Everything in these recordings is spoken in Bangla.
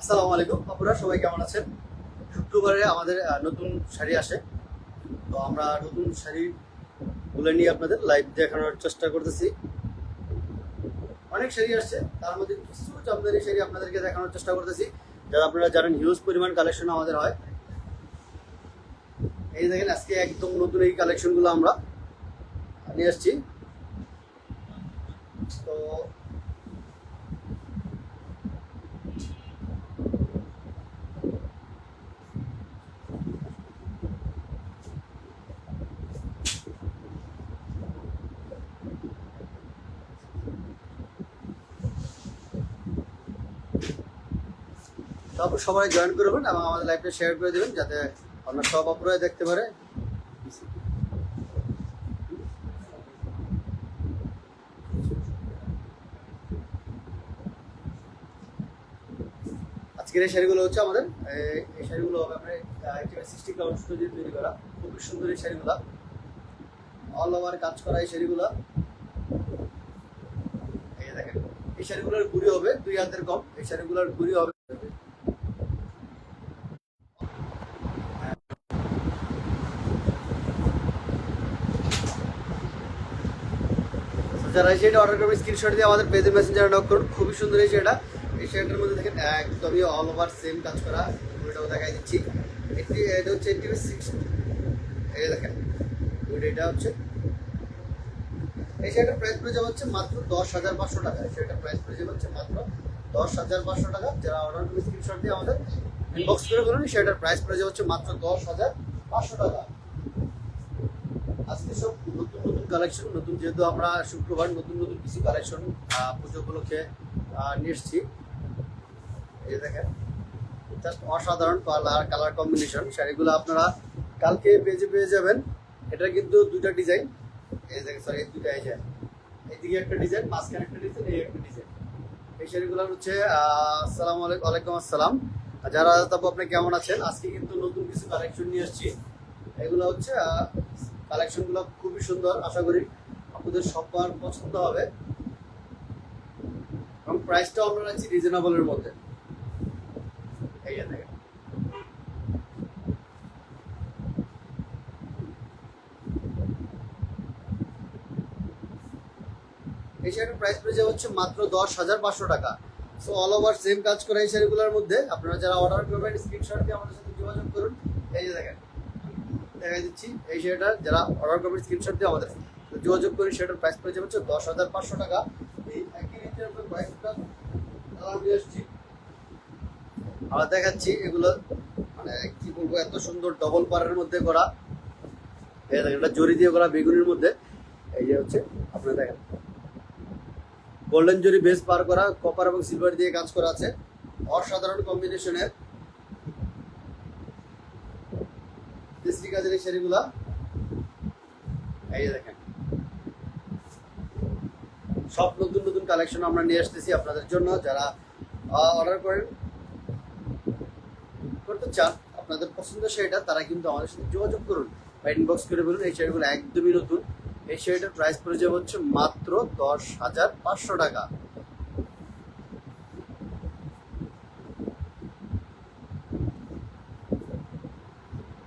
আসসালামু আলাইকুম। আপনারা সবাই কেমন আছেন? শুক্রবারে আমাদের নতুন শাড়ি আসে। তো আমরা নতুন শাড়ি গুলো নিয়ে আপনাদের লাইভ দেখানোর চেষ্টা করতেছি। অনেক শাড়ি আসছে, তার মধ্যে কিছু জামদানি শাড়ি আপনাদেরকে দেখানোর চেষ্টা করতেছি। যারা আপনারা জানেন হিউজ পরিমাণ কালেকশন আমাদের হয়। এই দেখেন, আজকে একদম নতুন এই কালেকশনগুলো আমরা নিয়ে আসছি। তো তারপর সবাই জয়েন করবেন এবং আমাদের লাইভটা শেয়ার করে দেবেন যাতে আপনার সব অপরাধ দেখতে পারে। আজকের এই শাড়িগুলো হচ্ছে আমাদের, এই- শাড়িগুলো হবে আপনার সিক্সটি কাউন্ট দিয়ে তৈরি করা। খুবই সুন্দর এই শাড়িগুলো। অল ওভার কাজ করা এই শাড়িগুলো। এই দেখেন, এই শাড়িগুলোর গুড়ি হবে দুই হাতের কম, এই শাড়িগুলোর গুড়ি হবে যারা এই অর্ডার করবে স্ক্রিনশট দিয়ে আমাদের পেজে মেসেঞ্জারে নক করুন। খুবই সুন্দর এই শাড়িটা এই শাড়িটার মধ্যে দেখেন একদমই অল ওভার সেম কাজ করা। ওইটাও দেখাই দিচ্ছি। এটি এটা হচ্ছে এইটি সিক্স এই দেখেন ওইটা এটা হচ্ছে। এই শাড়িটার প্রাইস পড়ে যাবে হচ্ছে মাত্র দশ হাজার পাঁচশো টাকা। এই শাড়িটার প্রাইস পড়ে যাবে হচ্ছে মাত্র দশ হাজার পাঁচশো টাকা। যারা অর্ডার করবে স্ক্রিনশট দিয়ে আমাদের ইনবক্স করে এই শাড়িটার প্রাইস পড়ে যাবে হচ্ছে মাত্র দশ হাজার পাঁচশো টাকা। আজকে সব নতুন নতুন কালেকশন নতুন যেহেতু আমরা শুক্রবার নতুন নতুন কিছু কালেকশন পুজো উপলক্ষে নিয়ে এসেছি এই দেখেন জাস্ট অসাধারণ কালার কালার কম্বিনেশন শাড়িগুলো আপনারা কালকে পেজে পেয়ে যাবেন। এটা কিন্তু দুইটা ডিজাইন এই দেখেন সরি দুইটা এই যে। এইদিকে একটা ডিজাইন মাঝখানে একটা ডিজাইন এই একটা ডিজাইন এই শাড়িগুলো হচ্ছে আসসালামু আলাইকুম আসসালাম। যারা তারপর আপনি কেমন আছেন? আজকে কিন্তু নতুন কিছু কালেকশন নিয়ে এসেছি এগুলো হচ্ছে কালেকশনগুলো খুবই সুন্দর, আশা করি আপনাদের সবার পছন্দ হবে। এবং প্রাইসটাও আমরা রাখছি রিজনেবলের মধ্যে। এই দেখেন। এই শাড়ির প্রাইস পড়ে যাবে হচ্ছে মাত্র দশ হাজার পাঁচশো টাকা। সো অল ওভার সেম কাজ করা এই শাড়িগুলোর মধ্যে আপনারা যারা অর্ডার করবেন স্ক্রিনশট দিয়ে আমাদের সাথে যোগাযোগ করুন। এই যে দেখেন। দেখা দিচ্ছি। এই শাড়িটা যারা অর্ডার করবেন স্ক্রিনশট দিয়ে আমাদের যোগাযোগ করি সেটার প্রাইস পড়ে যাবে হচ্ছে দশ হাজার পাঁচশো টাকা। এই একই রেঞ্জের উপর কয়েকটা নিয়ে আমরা দেখাচ্ছি এগুলো মানে কি বলব, এত সুন্দর ডবল পারের মধ্যে করা। এটা জরি দিয়ে করা বেগুনের মধ্যে। এই যে হচ্ছে, আপনারা দেখেন। গোল্ডেন জরি বেস পার করা কপার এবং সিলভার দিয়ে কাজ করা আছে। অসাধারণ কম্বিনেশনের দেশি কাজের এই শাড়িগুলা। এই দেখেন। সব নতুন নতুন কালেকশন আমরা নিয়ে আসতেছি আপনাদের জন্য। যারা অর্ডার করেন, করতে চান, আপনাদের পছন্দের শাড়িটা, তারা কিন্তু আমাদের সাথে যোগাযোগ করুন বা ইনবক্স করে বলুন, এই শাড়িগুলো একদমই নতুন। এই শাড়িটার প্রাইস পড়ে যাবে হচ্ছে মাত্র দশ হাজার পাঁচশো টাকা।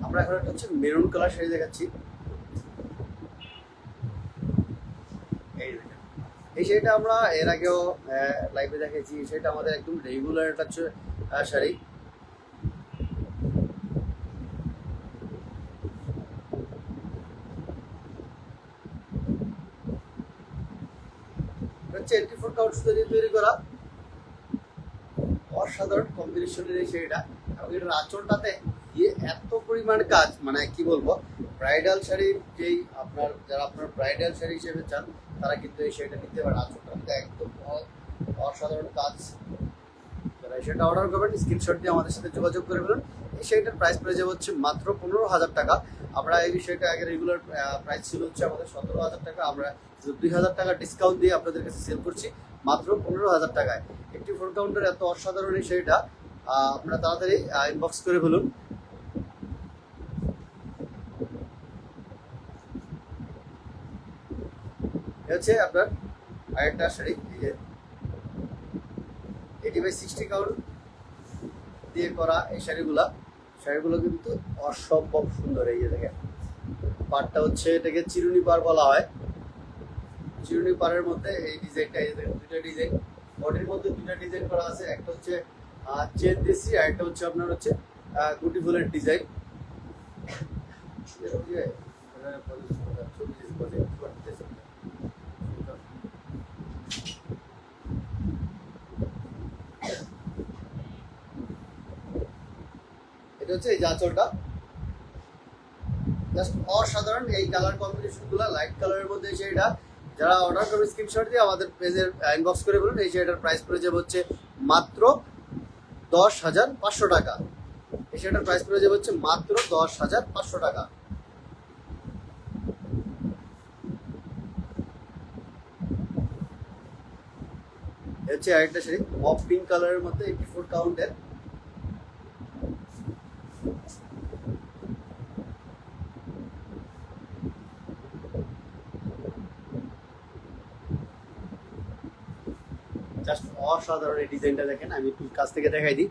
আমরা এখন একটা হচ্ছে মেরুন কালার শাড়ি দেখাচ্ছি। এই এই শাড়িটা আমরা এর আগেও লাইভে দেখেছি এই শাড়িটা আমাদের একদম রেগুলার একটা হচ্ছে শাড়ি। হচ্ছে এইটি ফোর তৈরি করা। অসাধারণ কম্বিনেশনের এই শাড়িটা। এবং এটার আঁচলটাতে এত পরিমাণ কাজ মানে কি বলব ব্রাইডাল শাড়ির যেই আপনার, যারা আপনার ব্রাইডাল শাড়ি হিসেবে চান, তারা কিন্তু এই শাড়িটা নিতে পারেন। আঁচলটা একদম অসাধারণ কাজ। যারা শাড়িটা অর্ডার করবেন স্ক্রিনশট দিয়ে আমাদের সাথে যোগাযোগ করে ফেলুন। এই শাড়িটার প্রাইস পড়ে যাবে হচ্ছে মাত্র পনেরো হাজার টাকা। আমরা এই বিষয়টা আগে রেগুলার প্রাইস ছিল হচ্ছে আমাদের সতেরো হাজার টাকা। আমরা দুই হাজার টাকা ডিসকাউন্ট দিয়ে আপনাদের কাছে সেল করছি, মাত্র পনেরো হাজার টাকায়। একটি ফোর কাউন্টার এত অসাধারণ এই শাড়িটা আপনারা তাড়াতাড়ি ইনবক্স করে ফেলুন। হচ্ছে আপনার আরেকটা শাড়ি, এই যে। বাই সিক্সটি কাউন্ট দিয়ে করা এই শাড়িগুলা। শাড়িগুলো কিন্তু অসম্ভব সুন্দর, এই যে দেখেন। পাড়টা হচ্ছে এটাকে চিরুনি পাড় বলা হয়। চিরুনি পাড়ের মধ্যে এই ডিজাইনটা এই দুইটা ডিজাইন বডির মধ্যে দুইটা ডিজাইন করা আছে। একটা হচ্ছে চেন দেশি, আর একটা হচ্ছে আপনার হচ্ছে গুটি ফুলের ডিজাইন এটা হচ্ছে এই জাচলটা জাস্ট অসাধারণ এই কালার কম্বিনেশনগুলো লাইট কালারের মধ্যে এই শাড়িটা যারা অর্ডার করবে স্ক্রিনশট দিয়ে আমাদের পেজের ইনবক্স করে বলুন, এই শাড়িটার প্রাইস পড়ে যাবে হচ্ছে মাত্র দশ হাজার পাঁচশো টাকা। এই শাড়িটার প্রাইস পড়ে যাবে হচ্ছে মাত্র দশ হাজার পাঁচশো টাকা। হচ্ছে আরেকটা শাড়ি মপ পিঙ্ক কালারের মধ্যে এইটি ফোর কাউন্টের জাস্ট অসাধারণ এই ডিজাইনটা দেখেন, আমি একটু কাছ থেকে দেখাই দিই।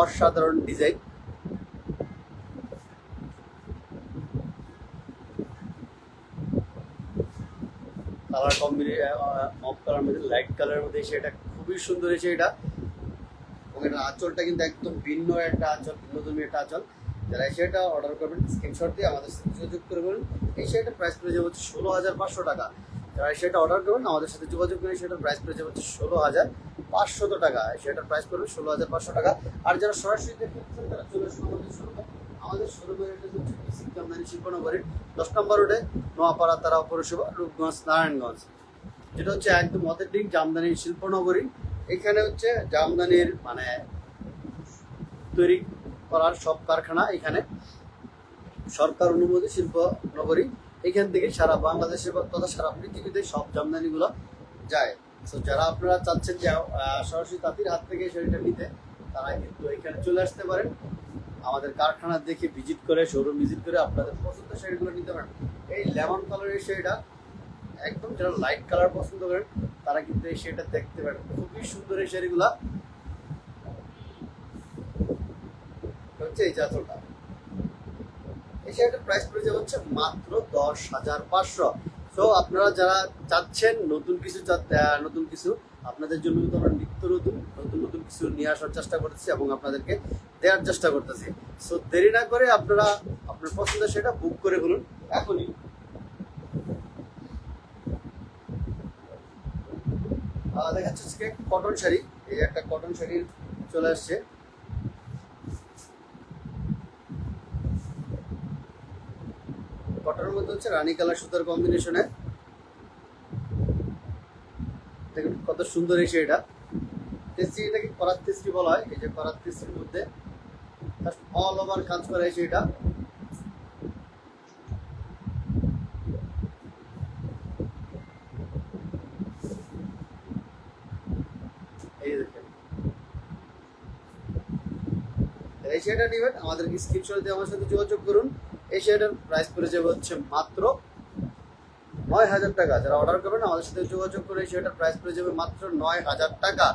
অসাধারণ ডিজাইন। কালার কম্বিনেশন মপ কালার মধ্যে লাইট কালারের মধ্যে সেটা খুবই সুন্দর হয়েছে এটা। এবং এটা আঁচলটা কিন্তু একদম ভিন্ন একটা আঁচল, ভিন্নধর্মী একটা আঁচল। যারা এই শাড়িটা অর্ডার করবেন স্ক্রিনশট দিয়ে আমাদের সাথে যোগাযোগ করে বলুন। এই শাড়িটার প্রাইস পড়ে যাবে হচ্ছে ষোলো হাজার পাঁচশো টাকা। শাড়িটা অর্ডার করবেন, আমাদের সাথে যোগাযোগ করে সেটার প্রাইস পড়ে যাবে হচ্ছে ষোলো হাজার পাঁচশত টাকা। শাড়িটার প্রাইস পড়বে ষোলো হাজার পাঁচশো টাকা। আর যারা সরাসরি দেখতে চান তারা চলে আসুন আমাদের শোরুমে আমাদের শোরুমের এটা হচ্ছে শিল্পনগরের দশ নম্বর রোডে, নোয়াপাড়া তারা পৌরসভা, রূপগঞ্জ, নারায়ণগঞ্জ। যেটা হচ্ছে একদম অথেন্টিক জামদানি শিল্পনগরী। এখানে হচ্ছে জামদানির মানে তৈরি করার সব কারখানা এখানে। সরকার অনুমোদিত শিল্প নগরী এখান থেকে সারা বাংলাদেশের বা তথা সারা পৃথিবীতে সব জামদানিগুলো যায়। তো যারা আপনারা চাচ্ছেন যে সরাসরি তাঁতির হাত থেকে শাড়িটা নিতে, তারা কিন্তু এখানে চলে আসতে পারেন। আমাদের কারখানা দেখে ভিজিট করে শোরুম ভিজিট করে আপনাদের পছন্দের শাড়িগুলো নিতে পারেন। এই লেমন কালারের শাড়িটা একদম যারা লাইট কালার পছন্দ করেন, তারা কিন্তু এই শাড়িটা দেখতে পারেন। খুবই সুন্দর এই শাড়িগুলা। হচ্ছে এই জাতটা। এই শাড়িটার প্রাইস পড়ে যাবে হচ্ছে মাত্র দশ হাজার পাঁচশো। তো আপনারা যারা চাচ্ছেন নতুন কিছু নতুন কিছু, আপনাদের জন্য কিন্তু আমরা নিত্য নতুন নতুন নতুন কিছু নিয়ে আসার চেষ্টা করতেছি এবং আপনাদেরকে দেওয়ার চেষ্টা করতেছি। সো দেরি না করে আপনারা আপনার পছন্দের সেটা বুক করে ফেলুন এখনই। দেখা যাচ্ছে কটন শাড়ি। এই একটা কটন শাড়ি চলে আসছে। কটনের মধ্যে হচ্ছে রানী কালার সুতার কম্বিনেশনে দেখুন, কত সুন্দর এই এটা তেস্রি এটাকে করাত তেস্রি বলা হয়? এই যে করাত তেস্রির মধ্যে অল ওভার কাজ করা এই এটা এই এই নেবেন, আমাদেরকে স্ক্রিনশট দিয়ে আমার সাথে যোগাযোগ করুন। এই শাড়িটার প্রাইস পড়ে যাবে হচ্ছে মাত্র নয় হাজার টাকা। যারা অর্ডার করবেন, আমাদের সাথে যোগাযোগ করে এই শাড়িটার প্রাইস পড়ে যাবে মাত্র নয় হাজার টাকা।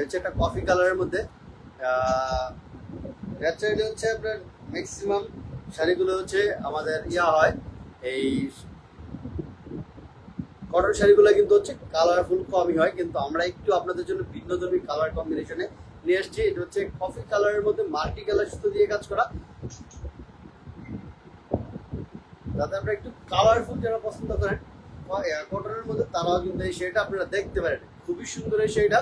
হচ্ছে একটা কফি কালারের মধ্যে। রেড হচ্ছে আপনার ম্যাক্সিমাম শাড়িগুলো হচ্ছে আমাদের ইয়া হয়, এই কটন শাড়িগুলো কিন্তু হচ্ছে কালারফুল কমই হয়, কিন্তু আমরা একটু আপনাদের জন্য ভিন্ন ধর্মী কালার কম্বিনেশনে নিয়ে এসেছি। এটা হচ্ছে কফি কালারের মধ্যে মাল্টি কালার সুতো দিয়ে কাজ করা। যাতে আপনারা একটু কালারফুল যারা পছন্দ করেন কটনের মধ্যে তারাও কিন্তু এই শাড়িটা আপনারা দেখতে পারেন। খুবই সুন্দর এই শাড়িটা।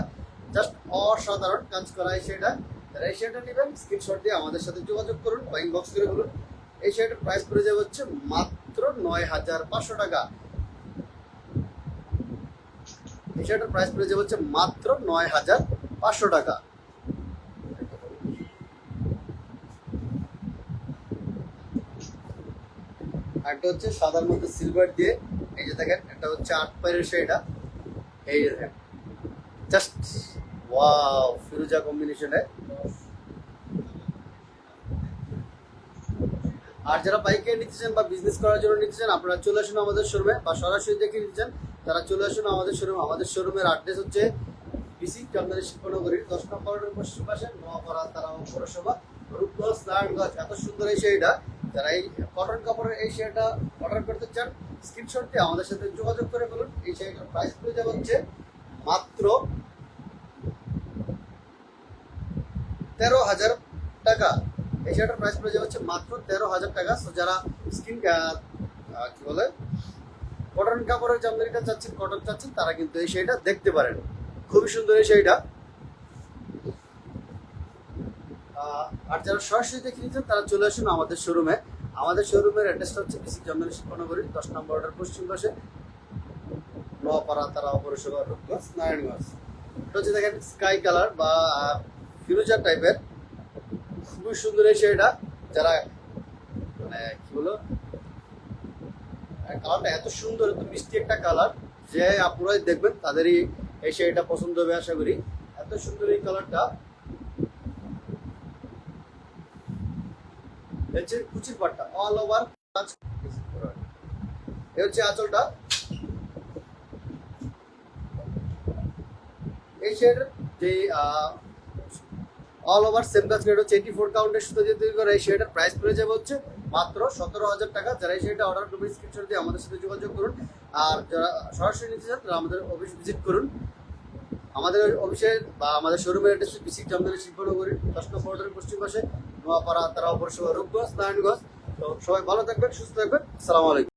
জাস্ট অসাধারণ কাজ করা এই শাড়িটা। যারা এই শাড়িটা নেবেন স্ক্রিনশট দিয়ে আমাদের সাথে যোগাযোগ করুন বা বক্স করে বলুন। এই শাড়িটার প্রাইস পড়ে যাবে হচ্ছে মাত্র নয় হাজার পাঁচশো টাকা। শার্টের প্রাইস পড়ে যাবে হচ্ছে মাত্র নয় হাজার পাঁচশো টাকা। একটা হচ্ছে সাদার মধ্যে সিলভার দিয়ে, এই যে দেখেন এটা হচ্ছে আট পায়ের শাড়িটা এই যে দেখেন জাস্ট ওয়াও ফিরোজা কম্বিনেশনে আর যারা বাইকে নিতে চান বা বিজনেস করার জন্য নিতে চান, আপনারা চলে আসুন আমাদের শোরুমে বা সরাসরি দেখে নিতে চান। তারা চলে আসুন আমাদের শোরুম। আমাদের শোরুমের অ্যাড্রেস হচ্ছে বিসি চন্দ্রী শিল্পনগরীর দশ নম্বরের পশ্চিম পাশে নোয়াপাড়া তারা পৌরসভা, রূপগঞ্জ, নারায়ণগঞ্জ। এত সুন্দর এই শাড়িটা। যারা এই কটন কাপড়ের এই শাড়িটা অর্ডার করতে চান স্ক্রিনশট আমাদের সাথে যোগাযোগ করে বলুন। এই শাড়িটার প্রাইস পড়ে যাবে হচ্ছে মাত্র তেরো হাজার টাকা। এই শাড়িটার প্রাইস পড়ে যাবে হচ্ছে মাত্র তেরো হাজার টাকা। যারা স্কিন কি বলে কটন কাপড়ের জামদানিটা চাচ্ছেন কটন চাচ্ছেন তারা কিন্তু এই শাড়িটা দেখতে পারেন। খুবই সুন্দর এই আহ, আর যারা সরাসরি দেখে নিচ্ছেন তারা চলে আসুন আমাদের শোরুমে আমাদের শোরুমের অ্যাড্রেসটা হচ্ছে বিসি জামদানি শিল্পনগরী দশ নম্বর অর্ডার পশ্চিম পাশে। নোয়াপাড়া তারা পৌরসভা রূপগঞ্জ নারায়ণগঞ্জ। এটা হচ্ছে দেখেন স্কাই কালার বা ফিরোজা টাইপের খুবই সুন্দর এই শাড়িটা। যারা মানে কি বলো কালারটা এত সুন্দর, এত মিষ্টি একটা কালার যে আপনারাই দেখবেন তাদেরই এই শাড়িটা পছন্দ হবে আশা করি। এত সুন্দর এই কালারটা। কুচির পাটটা অল ওভার কাজ এ হচ্ছে আঁচলটা। এই শাড়িটার যে অল ওভার সেম কাজ করে হচ্ছে এইটি ফোর কাউন্টের সুতো তৈরি করা, এই শাড়িটার প্রাইস পড়ে যাবে হচ্ছে মাত্র সতেরো হাজার টাকা। যারা এই অর্ডার করবে স্ক্রিনশট দিয়ে আমাদের সাথে যোগাযোগ করুন। আর যারা সরাসরি নিতে চান, তারা আমাদের অফিস ভিজিট করুন। আমাদের অফিসের বা আমাদের শোরুমের অ্যাড্রেস বিসিক চন্দ্রের শিল্পনগরীর দশ নম্বর অর্ডারের পশ্চিম পাশে। নোয়াপাড়া তারা পৌরসভা, রূপগঞ্জ, নারায়ণগঞ্জ। তো সবাই ভালো থাকবেন, সুস্থ থাকবেন। সালাম আলাইকুম।